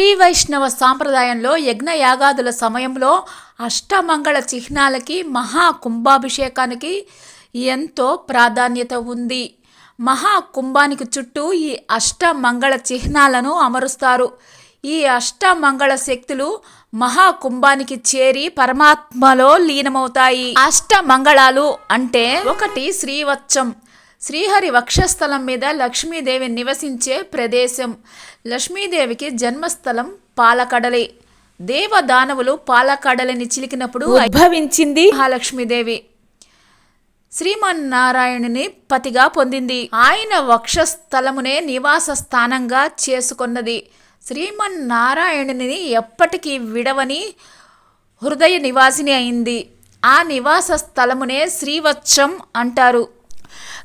శ్రీ వైష్ణవ సాంప్రదాయంలో యజ్ఞయాగాదుల సమయంలో అష్టమంగళ చిహ్నాలకి మహా కుంభాభిషేకానికి ఎంతో ప్రాధాన్యత ఉంది. మహా కుంభానికి చుట్టూ ఈ అష్టమంగళ చిహ్నాలను అమరుస్తారు. ఈ అష్టమంగళ శక్తులు మహాకుంభానికి చేరి పరమాత్మలో లీనమవుతాయి. అష్టమంగళాలు అంటే ఒకటి శ్రీవత్సం శ్రీహరి వక్షస్థలం మీద లక్ష్మీదేవి నివసించే ప్రదేశం. లక్ష్మీదేవికి జన్మస్థలం పాలకడలి. దేవదానవులు పాలకడలిని చిలికినప్పుడు ఉద్భవించింది మహాలక్ష్మీదేవి. శ్రీమన్నారాయణుని పతిగా పొందింది. ఆయన వక్షస్థలమునే నివాస స్థానంగా చేసుకొన్నది. శ్రీమన్నారాయణుని ఎప్పటికీ విడవని హృదయ నివాసిని అయింది. ఆ నివాస స్థలమునే శ్రీవత్సం అంటారు.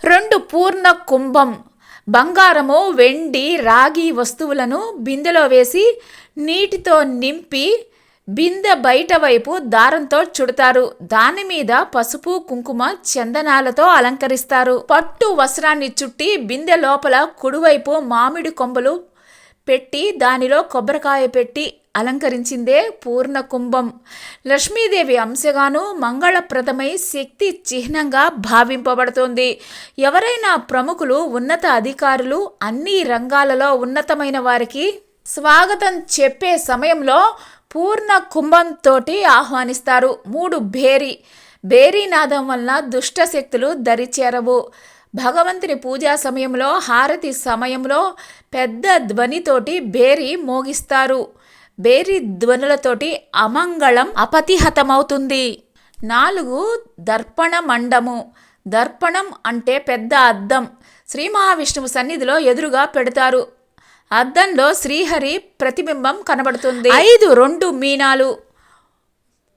రెండు పూర్ణ కుంభం బంగారము వెండి రాగి వస్తువులను బిందెలో వేసి నీటితో నింపి బిందె బయట వైపు దారంతో చుడతారు. దాని మీద పసుపు కుంకుమ చందనాలతో అలంకరిస్తారు. పట్టు వస్త్రాన్ని చుట్టి బిందె లోపల కుడివైపు మామిడి కొమ్మలు పెట్టి దానిలో కొబ్బరికాయ పెట్టి అలంకరించిందే పూర్ణ కుంభం. లక్ష్మీదేవి అంశగాను మంగళప్రదమై శక్తి చిహ్నంగా భావింపబడుతోంది. ఎవరైనా ప్రముఖులు ఉన్నత అధికారులు అన్ని రంగాలలో ఉన్నతమైన వారికి స్వాగతం చెప్పే సమయంలో పూర్ణ కుంభంతోటి ఆహ్వానిస్తారు. మూడు భేరి. భేరీనాదం వలన దుష్ట శక్తులు దరిచేరవు. భగవంతుని పూజా సమయంలో హారతి సమయంలో పెద్ద ధ్వనితోటి భేరి మోగిస్తారు. బేరి ధ్వనులతోటి అమంగళం అపతిహతమవుతుంది. నాలుగు దర్పణ మండము దర్పణం అంటే పెద్ద అద్దం. శ్రీ మహావిష్ణువు సన్నిధిలో ఎదురుగా పెడతారు. అద్దంలో శ్రీహరి ప్రతిబింబం కనబడుతుంది. ఐదు రెండు మీనాలు.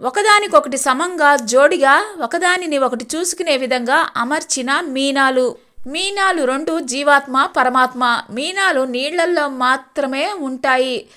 ఒకదానికొకటి సమంగా జోడిగా ఒకదానిని ఒకటి చూసుకునే విధంగా అమర్చిన మీనాలు. మీనాలు రెండు జీవాత్మ పరమాత్మ. మీనాలు నీళ్ళల్లో మాత్రమే ఉంటాయి.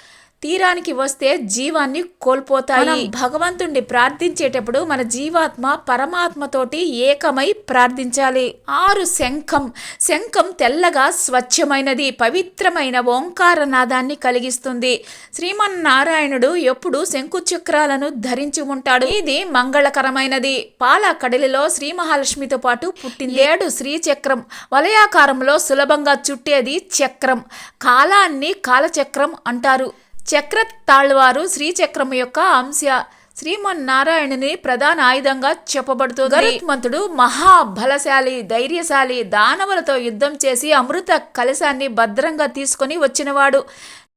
తీరానికి వస్తే జీవాన్ని కోల్పోతాయి. భగవంతుణ్ణి ప్రార్థించేటప్పుడు మన జీవాత్మ పరమాత్మతోటి ఏకమై ప్రార్థించాలి. ఆరు శంఖం. శంఖం తెల్లగా స్వచ్ఛమైనది పవిత్రమైన ఓంకార నాదాన్ని కలిగిస్తుంది. శ్రీమన్నారాయణుడు ఎప్పుడు శంఖుచక్రాలను ధరించి ఉంటాడు. ఇది మంగళకరమైనది. పాల కడలిలో శ్రీ మహాలక్ష్మితో పాటు పుట్టింది. ఏడు శ్రీచక్రం. వలయాకారంలో సులభంగా చుట్టేది చక్రం. కాలాన్ని కాలచక్రం అంటారు. చక్ర తాళ్వారు శ్రీచక్రము యొక్క అంశ శ్రీమన్నారాయణుని ప్రధాన ఆయుధంగా చెప్పబడుతుంది. గరుత్మంతుడు మహాబలశాలి ధైర్యశాలి దానవులతో యుద్ధం చేసి అమృత కలశాన్ని భద్రంగా తీసుకొని వచ్చినవాడు.